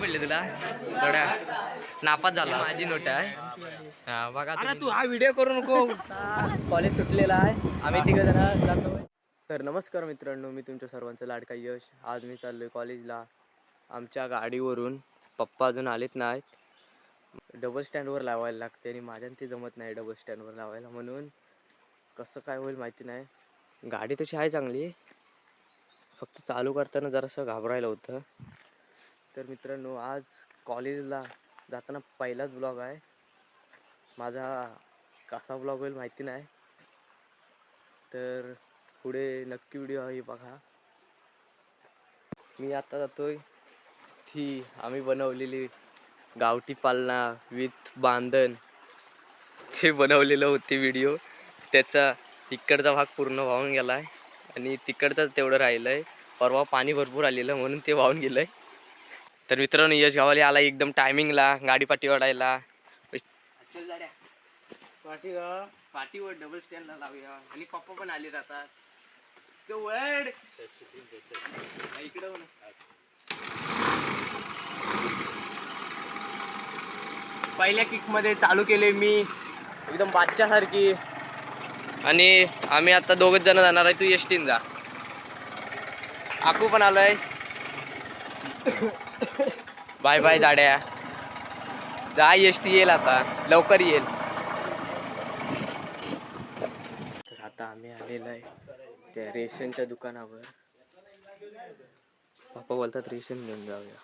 पडले तुला? थोड्या. नापास झाला. माझी नोट आहे. हा बघा अरे तू हा व्हिडिओ करू नको. कॉलेज सुटलेला आहे. आम्ही तिघ जण जातो. तर नमस्कार मित्रांनो मी तुमच्या सर्वांचं लाडका यश. आज मी चाललोय कॉलेजला आमच्या गाडीवरून पप्पा अजून आलेत नाहीत. डबल स्टँडवर लावायला लागते आणि माझ्या ते जमत नाही डबल स्टँडवर लावायला म्हणून. कसं काय होईल माहिती नाही. गाडी तशी आहे चांगली. फक्त चालू करताना जरासं घाबरायला होतं. तर मित्रांनो आज कॉलेजला जाताना पहिलाच ब्लॉग आहे. माझा कसा ब्लॉग होईल माहिती नाही. तर पुढे नक्की व्हिडिओ आहे बघा. मी आता जातोय. ती आम्ही बनवलेली गावठी पालना विथ बांधण. ते बनवलेलं होते व्हिडिओ त्याचा इकडचा भाग पूर्ण वाहून गेला आहे आणि तिकडचाच तेवढं राहिलं आहे परवा पाणी भरपूर आलेलं म्हणून ते वाहून गेलं आहे तर मित्रांनो यश गावाले आला एकदम टायमिंगला गाडी पाठी ओढायला. पाठी पाठीवर डबल स्टँडला लावूया. आणि पप्पा पण आले जातात तो वड इकडे पहिल्या किकमध्ये चालू केले मी. एकदम बादशासारखी आणि आम्ही आता दोघच जण जाणार आहे तू एसटीन जा आकू पण आलोय. बाय बाय जाड्या जा एस टी येईल आता. लवकर येईल. तर आता आम्ही आलेलो आहे त्या रेशनच्या दुकानावर. पप्पा बोलतात रेशन घेऊन जाऊया.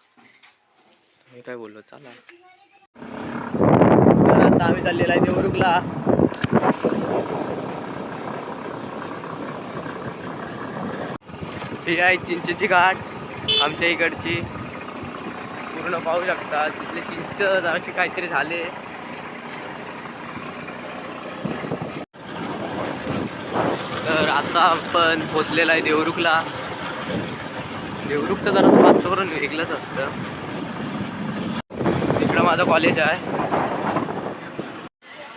मी काय बोललो? चला. तर आता आम्ही चाललेलो आहे देवरुखला. ही आहे चिंचेची घाट आमच्या इकडची. पूर्ण पाहू शकता. तिथले चिंच असे काहीतरी झाले. तर आता आपण पोचलेला आहे देवरुखला. देवरुखचं जरा वातावरण वेगळंच असतं. तिकडं माझं कॉलेज आहे.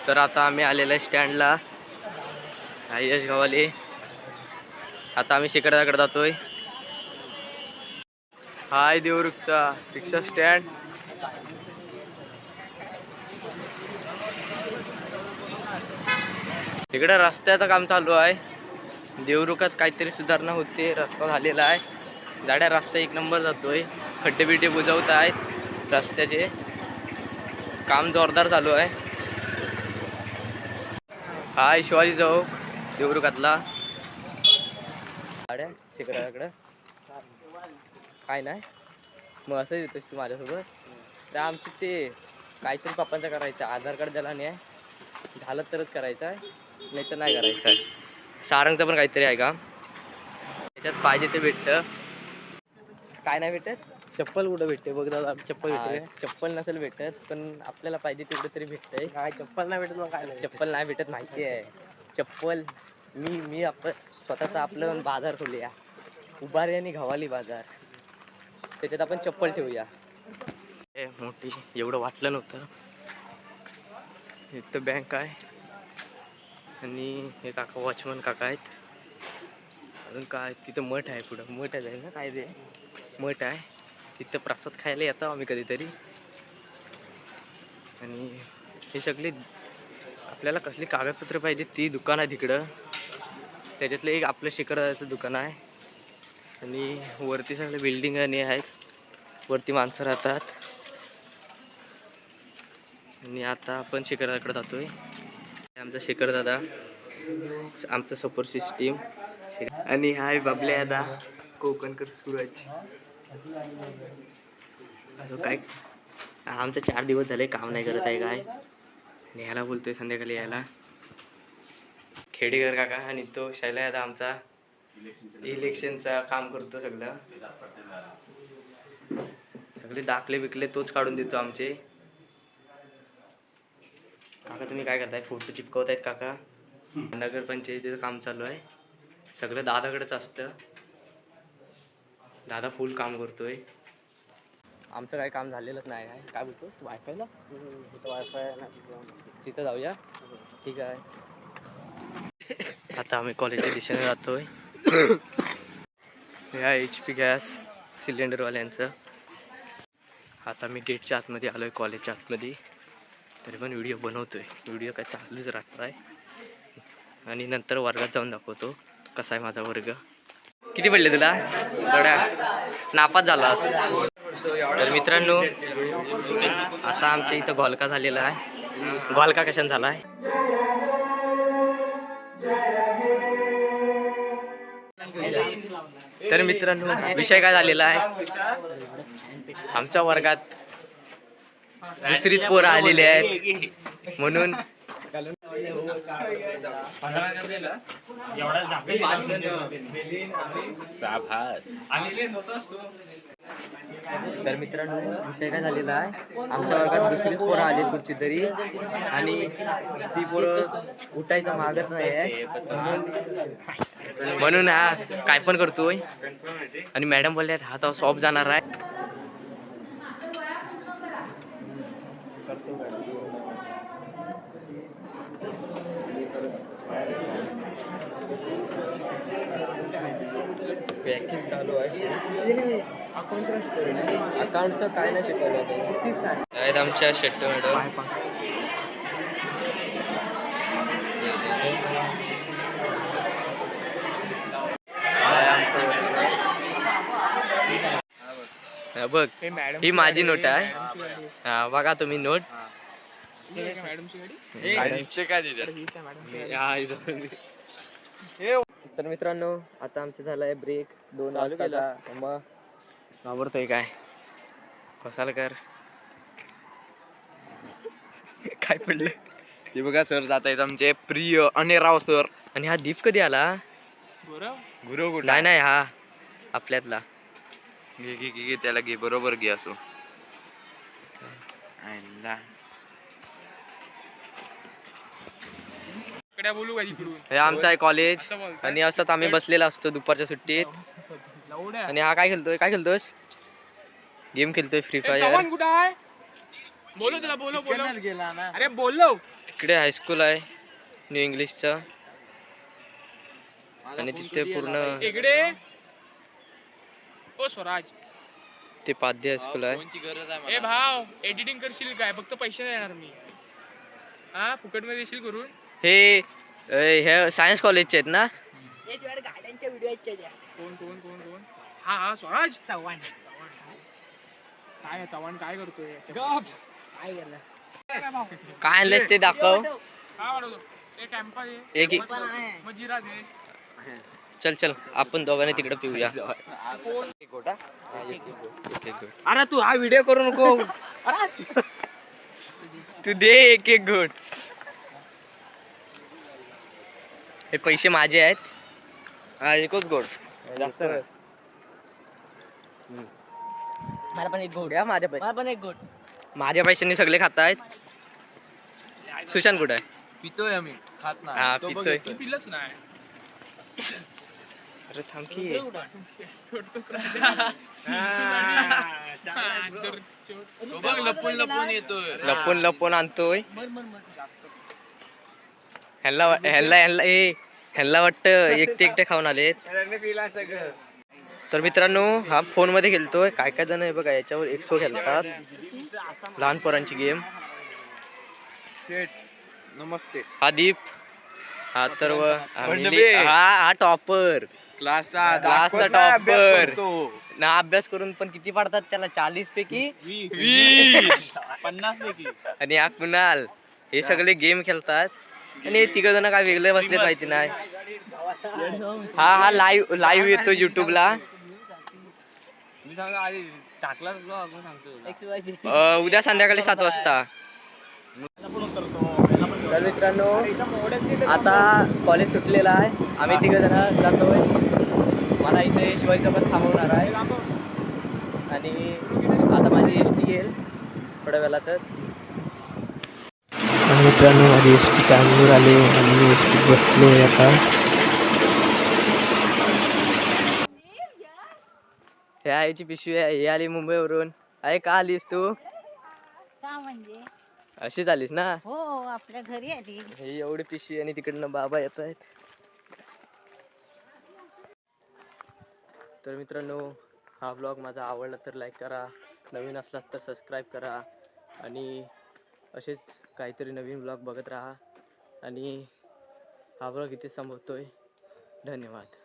तर आता आम्ही आलेलो आहे स्टँडला यश गावाले. आता आम्ही शिकडाकडे जातोय. हाय देवरुखचा रिक्षा स्टँड. इकडे रस्त्याचं काम चालू आहे. देवरुखात काहीतरी सुधारणा होते रस्ता झालेला आहे. गाड्या रस्ता एक नंबर जातोय. खड्डे बिड्डे बुजवत आहेत रस्त्याचे. काम जोरदार चालू आहे. हाय शिवाजी चौक देवरुखातला. गाड्या शिकडाकडं काय नाही. मग असं येतोस तू माझ्यासोबत. तर आमची ते काहीतरी पप्पांचं करायचं आधार कार्ड द्यायला नाही आहे झालं तरच करायचं आहे नाही तर नाही करायचं आहे. सारंगचं पण काहीतरी आहे का? त्याच्यात पाहिजे ते भेटतं. काय नाही भेटत? चप्पल कुठं भेटते? बघ दादा चप्पल भेटते. चप्पल नसेल भेटत पण आपल्याला पाहिजे तेवढं तरी भेटतंय. काय चप्पल नाही भेटत मग काय चप्पल नाही भेटत माहिती आहे. चप्पल मी मी आपण स्वतःचा आपलं बाजार खोलूया. उभारी आणि घवाली बाजार. त्याच्यात आपण चप्पल ठेवूया. ए मोठी एवढं वाटलं नव्हतं. इथं बँक आहे. आणि हे काका वॉचमन काका आहेत. अजून काय तिथं मठ आहे पुढं. मठ आहे ना काय ते? मठ आहे. तिथं प्रसाद खायला येतो आम्ही कधीतरी. आणि हे सगळे आपल्याला कसली कागदपत्र पाहिजे ती दुकान आहे तिकडं. त्याच्यातलं एक आपलं शिखराचं दुकान आहे. आणि वरती सगळ्या बिल्डिंग आणि आहेत. वरती माणसं राहतात. आणि आता आपण शिखराकडे जातोय. आमचा शिखर दादा आमचं सपोर्ट सिस्टीम आणि हाय बाबल्या दादा कोकणकर सूरज. काय? आमचं चार दिवस झाले काम नाही करत आहे काय? आणि ह्याला बोलतोय संध्याकाळी यायला. खेडेकर काका आणि तो शैला दादा आमचा. इलेक्शनचा काम करतो सगळं. सगळे दाखले बिकले तोच काढून देतो आमचे. काका तुम्ही काय करताय? फोटो चिपकवतायत काका? नगरपंचायतीचं काम चालू आहे. सगळं दादाकडेच असतं. दादा फुल काम करतोय. आमचं काय काम झालेलंच नाही आहे. काय बोलतोस? वायफायला वायफाय तिथं जाऊया. ठीक आहे. आता आम्ही कॉलेजच्या दिशेने जातोय. या एच पी गॅस सिलेंडरवाल्यांचं. आता मी गेटच्या आतमध्ये आलो आहे कॉलेजच्या आतमध्ये. तरी पण व्हिडिओ आहे व्हिडिओ काय चालूच राहणार आहे. आणि नंतर वर्गात जाऊन दाखवतो कसा आहे माझा वर्ग. किती पडले तुला? थोड्या नापास झाला तर मित्रांनो आता आमच्या इथं घोलका झालेला आहे. घोलका कशाने झाला आहे? तर मित्रांनो विषय काय झालेला आहे? आमच्या वर्गात दुसरीच पोरं आलेली आहेत. म्हणून तर मित्रांनो विषय काय झालेला आहे? आमच्या वर्गात दुसरीच पोरं आली कुठची तरी. आणि ती पोरं उठायचं मागत नाही आहे म्हणून म्हणून हा काय पण करतोय. आणि मॅडम बोलल्यात हा तर सॉफ जाणार आहे. पॅकिंग चालू आहे. अकाउंटचं काय नाही शिकवलं आहेत आमच्या शेट्ट मॅडम. हा, बघ. ही माझी नोट आहे. हा बघा तुम्ही नोट. तर मित्रांनो आता आमचं झालाय ब्रेक दोन वाजताचा मग घाबरतोय काय? कसाला कर? काय पडलं? ते बघा सर जात आहेत आमचे प्रिय अनेराव सर आणि हा दीप कधी आला? गुरु कुठे नाही नाही हा. आपल्यातला. घे घे घे घे, त्याला घे. बरोबर घे असो. आयला. बोलू का तिकडून हे आमचं आहे कॉलेज असं बोलताय? आणि असंच आम्ही बसलेला असतो दुपारच्या सुट्टीत. लवड्या आणि हा काय खेळतोय? काय खेळतोस? गेम खेळतोय फ्री ए, फायर चव्हाण कुठं आहे? बोलो तुला बोलो बोलो अरे बोललो तिकडे हायस्कूल आहे न्यू इंग्लिशचं आणि तिथे पूर्ण इकडे? ओ स्वराज. ते पाद्य हायस्कूल आहे. फोनची गरज आहे ए. भाव एडिटिंग करशील काय? फक्त पैसे नाही देणार मी. हा फुकटमध्ये देशील करून? हे हे सायन्स कॉलेजचे आहेत ना कोण कोण कोण कोण? हा हा स्वराज? चव्हाण. चव्हाण काय आहे, चव्हाण काय करतोय याच्यात? काय केलं? काय आणलंस ते दाखव. एक चल चल आपण दोघांनी तिकडे पिऊया. एक एक घोट. अरे तू हा व्हिडिओ करू नको. तू दे एक एक घोट. हे पैसे माझे आहेत. हा एकच गोड. जास्त मला पण एक घोट या माझ्या पैसे. पण एक घोट माझ्या पैशांनी सगळे खात आहेत सुशांत कुठे आहे? पितोय आम्ही. खात हा तो बघ पितोय तू पिलंच नाही. अरे थांब की. तो बघ लपून लपून येतोय. लपून लपून आणतोय. ह्यांना ह्यांना ह्यांना ए ह्यांना वाटतं एकटे एकटे खाऊन आलेत. तर मित्रांनो हा फोनमध्ये खेळतोय. काय काय जण आहे बघा याच्यावर एक्सो खेळतात. लहान पोरांची गेम नमस्ते. हा दीप. हा तर व- हा हा हा टॉपर. क्लासचा क्लासचा टॉपर. ना अभ्यास करून पण किती पडतात त्याला? चाळीस पैकी? वीस. पन्नास पैकी आणि हा कुणाल हे सगळे गेम खेळतात. आणि तिघ जण काय वेगळे बसले माहिती नाही. हा हा लाईव्ह लाईव्ह येतो युट्यूबला उद्या संध्याकाळी सात वाजता. तर मित्रांनो आता कॉलेज सुटलेलं आहे. आम्ही तिघ जण जातोय. मला इथे शिवाजी चौकात थांबवणार आहे. आणि आता माझी एस टी येईल थोड्या वेळातच. माझी एस टी टाईमवर आले आणि मी एस टी बसलोय आता. हे आईची पिशवी आहे ही आली मुंबईवरून. आहे का आलीस तू? का म्हणजे? अशीच आलीस ना? हो आपल्या घरी आली. हे एवढी पिशवी आणि तिकडनं बाबा येत आहेत. तर मित्रांनो हा ब्लॉग माझा आवडला तर लाईक करा. नवीन असलात तर सबस्क्राईब करा. आणि असेच काहीतरी नवीन ब्लॉग बघत राहा आणि हा ब्लॉग इथे संपवतोय. धन्यवाद.